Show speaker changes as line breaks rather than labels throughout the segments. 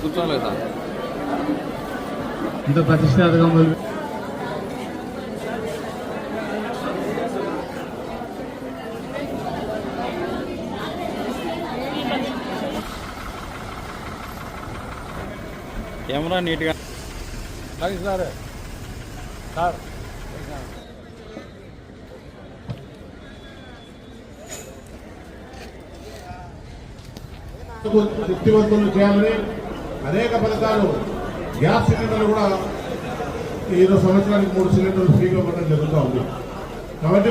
కూర్చోలేదా?
ఇంత ప్రతిష్టాత్మకంగా
కెమెరా నీట్గా
సార్ సార్.
శక్తివంతులు చేయాలని అనేక పథకాలు గ్యాస్ సిలిండర్లు కూడా ఈరోజు సంవత్సరానికి మూడు సిలిండర్లు ఫ్రీగా ఇవ్వడం జరుగుతూ ఉంది. కాబట్టి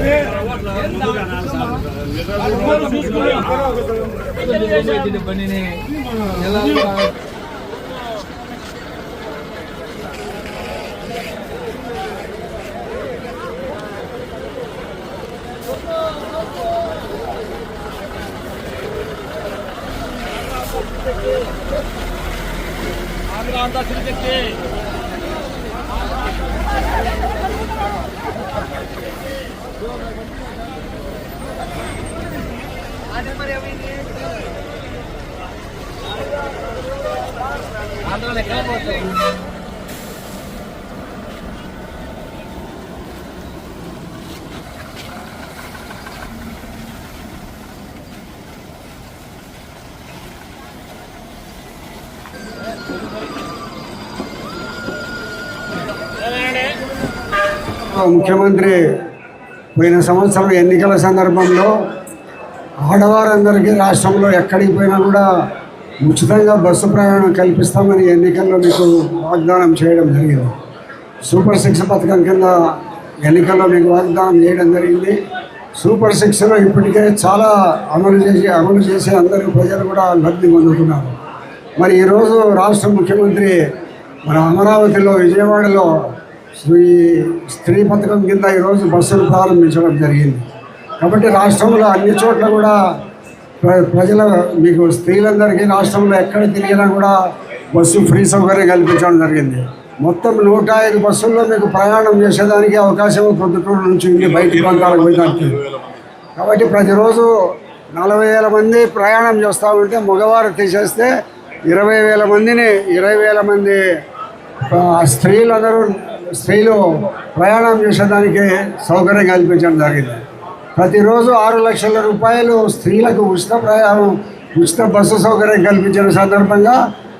Ini
rawat lah, ini bukan asal. Ini rawat lah, ini bukan asal. Ini ini bukan.
కదిలా కదిలా
ముఖ్యమంత్రి పోయిన సంవత్సరం ఎన్నికల సందర్భంలో ఆడవారందరికీ రాష్ట్రంలో ఎక్కడికి పోయినా కూడా ఉచితంగా బస్సు ప్రయాణం కల్పిస్తామని ఎన్నికల్లో మీకు వాగ్దానం చేయడం జరిగింది. సూపర్ సిక్స్ పథకం కింద ఎన్నికల్లో మీకు వాగ్దానం చేయడం జరిగింది. సూపర్ సిక్స్లో ఇప్పటికే చాలా అమలు చేసి అమలు చేసి అందరూ ప్రజలు కూడా లబ్ధి పొందుతున్నారు. మరి ఈరోజు రాష్ట్ర ముఖ్యమంత్రి మన అమరావతిలో విజయవాడలో శ్రీ స్త్రీ పథకం కింద ఈరోజు బస్సులు ప్రారంభించడం జరిగింది. కాబట్టి రాష్ట్రంలో అన్ని చోట్ల కూడా ప్ర- ప్రజల మీకు స్త్రీలందరికీ రాష్ట్రంలో ఎక్కడ తిరిగినా కూడా బస్సు ఫ్రీ సౌకర్యం కల్పించడం జరిగింది. మొత్తం నూట ఐదు బస్సుల్లో మీకు ప్రయాణం చేసేదానికి అవకాశం పొద్దుటూరు నుంచి ఉంది బయట ప్రాంతాలకు పోయినట్టు కాబట్టి ప్రతిరోజు నలభై వేల మంది ప్రయాణం చేస్తూ ఉంటే మగవారు తీసేస్తే ఇరవై వేల మందిని ఇరవై వేల మంది స్త్రీలందరూ స్త్రీలు ప్రయాణం చేసేదానికి సౌకర్యం కల్పించడం జరిగింది. ప్రతిరోజు ఆరు లక్షల రూపాయలు స్త్రీలకు ఉచిత ప్రయాణం ఉచిత బస్సు సౌకర్యం కల్పించిన సందర్భంగా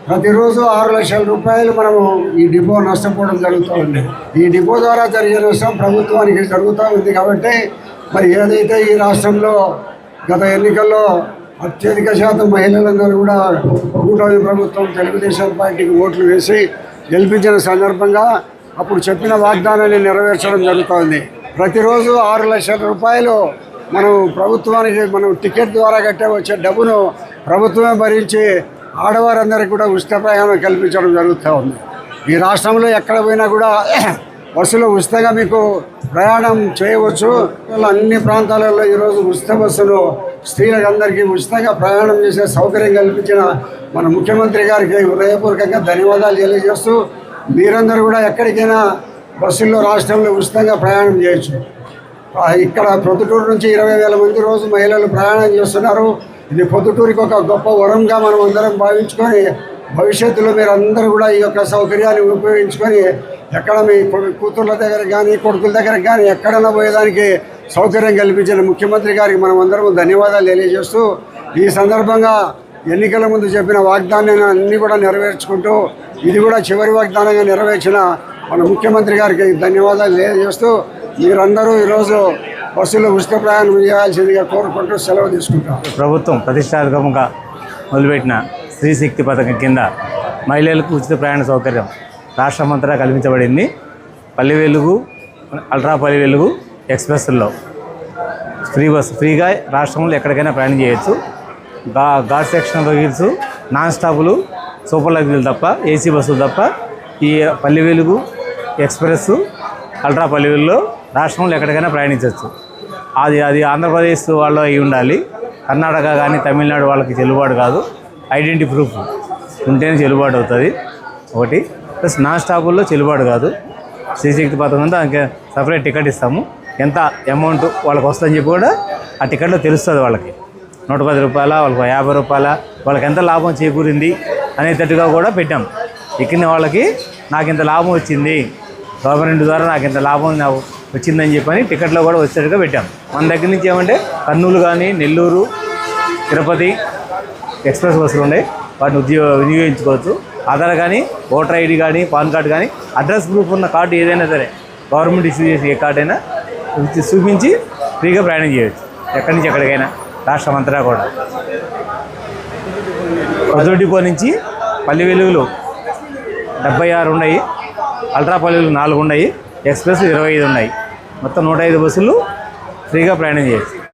ప్రతిరోజు ఆరు లక్షల రూపాయలు మనము ఈ డిపో నష్టపోవడం జరుగుతూ ఉంది. ఈ డిపో ద్వారా జరిగే నష్టం ప్రభుత్వానికి జరుగుతూ ఉంది కాబట్టి మరి ఏదైతే ఈ రాష్ట్రంలో గత ఎన్నికల్లో అత్యధిక శాతం మహిళలందరూ కూడా కూటమి ప్రభుత్వం తెలుగుదేశం పార్టీకి ఓట్లు వేసి గెలిపించిన సందర్భంగా అప్పుడు చెప్పిన వాగ్దానాన్ని నెరవేర్చడం జరుగుతోంది. ప్రతిరోజు ఆరు లక్షల రూపాయలు మనం ప్రభుత్వానికి మనం టికెట్ ద్వారా కట్టే వచ్చే డబ్బును ప్రభుత్వమే భరించి ఆడవారందరికీ కూడా ఉచిత ప్రయాణం కల్పించడం జరుగుతూ ఉంది. ఈ రాష్ట్రంలో ఎక్కడ పోయినా కూడా బస్సులో ఉచితంగా మీకు ప్రయాణం చేయవచ్చు. అన్ని ప్రాంతాలలో ఈరోజు ఉచిత బస్సులు స్త్రీలందరికీ ఉచితంగా ప్రయాణం చేసే సౌకర్యం కల్పించిన మన ముఖ్యమంత్రి గారికి హృదయపూర్వకంగా ధన్యవాదాలు తెలియజేస్తూ మీరందరూ కూడా ఎక్కడికైనా బస్సుల్లో రాష్ట్రంలో ఉచితంగా ప్రయాణం చేయొచ్చు. ఇక్కడ ప్రొద్దుటూరు నుంచి ఇరవై వేల మంది రోజు మహిళలు ప్రయాణం చేస్తున్నారు. ఇది పొద్దుటూరికి ఒక గొప్ప వరంగా మనం అందరం భావించుకొని భవిష్యత్తులో మీరు అందరూ కూడా ఈ యొక్క సౌకర్యాన్ని ఉపయోగించుకొని ఎక్కడ మీ కూతుర్ల దగ్గర కానీ కొడుకుల దగ్గర కానీ ఎక్కడైనా పోయేదానికి సౌకర్యం కల్పించిన ముఖ్యమంత్రి గారికి మనం అందరం ధన్యవాదాలు తెలియజేస్తూ ఈ సందర్భంగా ఎన్నికల ముందు చెప్పిన వాగ్దానాన్ని అన్నీ కూడా నెరవేర్చుకుంటూ ఇది కూడా చివరి వాగ్దానంగా నెరవేర్చిన మన ముఖ్యమంత్రి గారికి ధన్యవాదాలు తెలియజేస్తూ మీరందరూ ఈరోజు బస్సులో ఉచిత ప్రయాణం చేయాల్సిందిగా కోరుకుంటూ సెలవు తీసుకుంటాం.
ప్రభుత్వం ప్రతిష్టాత్మకంగా మొదలుపెట్టిన స్త్రీ శక్తి పథకం కింద మహిళలకు ఉచిత ప్రయాణ సౌకర్యం రాష్ట్రమంతటా కల్పించబడింది. పల్లె వెలుగు అల్ట్రా పల్లె వెలుగు ఎక్స్ప్రెస్లో. ఫ్రీ బస్ ఫ్రీగా రాష్ట్రంలో ఎక్కడికైనా ప్రయాణం చేయొచ్చు. గా ఘాట్ సెక్షన్ వెహికల్స్ నాన్ స్టాపులు సూపర్ లగ్జరీలు తప్ప ఏసీ బస్సులు తప్ప ఈ పల్లె వెలుగు ఎక్స్ప్రెస్ అల్ట్రా పల్లెవెలుగులో రాష్ట్రంలో ఎక్కడికైనా ప్రయాణించవచ్చు. అది అది ఆంధ్రప్రదేశ్ వాళ్ళు అయి ఉండాలి. కర్ణాటక కానీ తమిళనాడు వాళ్ళకి చెల్లుబాటు కాదు. ఐడెంటిటీ ప్రూఫ్ ఉంటేనే చెల్లుబాటు అవుతుంది. ఒకటి ప్లస్ నాన్ స్టాపుల్లో చెల్లుబాటు కాదు. శ్రీశక్తి పథకం అంతా ఇంకా సపరేట్ టికెట్ ఇస్తాము. ఎంత అమౌంట్ వాళ్ళకి వస్తుందని చెప్పి కూడా ఆ టికెట్లో తెలుస్తుంది వాళ్ళకి. నూట పది రూపాయల వాళ్ళకి యాభై రూపాయల వాళ్ళకి ఎంత లాభం చేకూరింది అనేటట్టుగా కూడా పెట్టాం. ఎక్కిన వాళ్ళకి నాకు ఇంత లాభం వచ్చింది. గవర్నమెంట్ ద్వారా నాకు ఇంత లాభం నాకు వచ్చిందని చెప్పని టికెట్లో కూడా వచ్చేట్టుగా పెట్టాం. మన దగ్గర నుంచి ఏమంటే కర్నూలు కానీ నెల్లూరు తిరుపతి ఎక్స్ప్రెస్ బస్సులు ఉన్నాయి. వాటిని ఉద్యో వినియోగించుకోవచ్చు. ఆధార్ కానీ ఓటర్ ఐడి కానీ పాన్ కార్డు కానీ అడ్రస్ ప్రూఫ్ ఉన్న కార్డు ఏదైనా సరే గవర్నమెంట్ ఇష్యూ చేసే ఏ కార్డు అయినా చూపించి ఫ్రీగా ప్రయాణం చేయవచ్చు ఎక్కడి నుంచి ఎక్కడికైనా రాష్ట్రం అంతటా కూడా. కొత్త డిపో నుంచి పల్లె వెలుగులు డెబ్బై ఆరు ఉన్నాయి అల్ట్రా పల్లెలు నాలుగు ఉన్నాయి ఎక్స్ప్రెస్ ఇరవై ఐదు ఉన్నాయి. మొత్తం నూట ఐదు బస్సులు ఫ్రీగా ప్రయాణం చేయొచ్చు.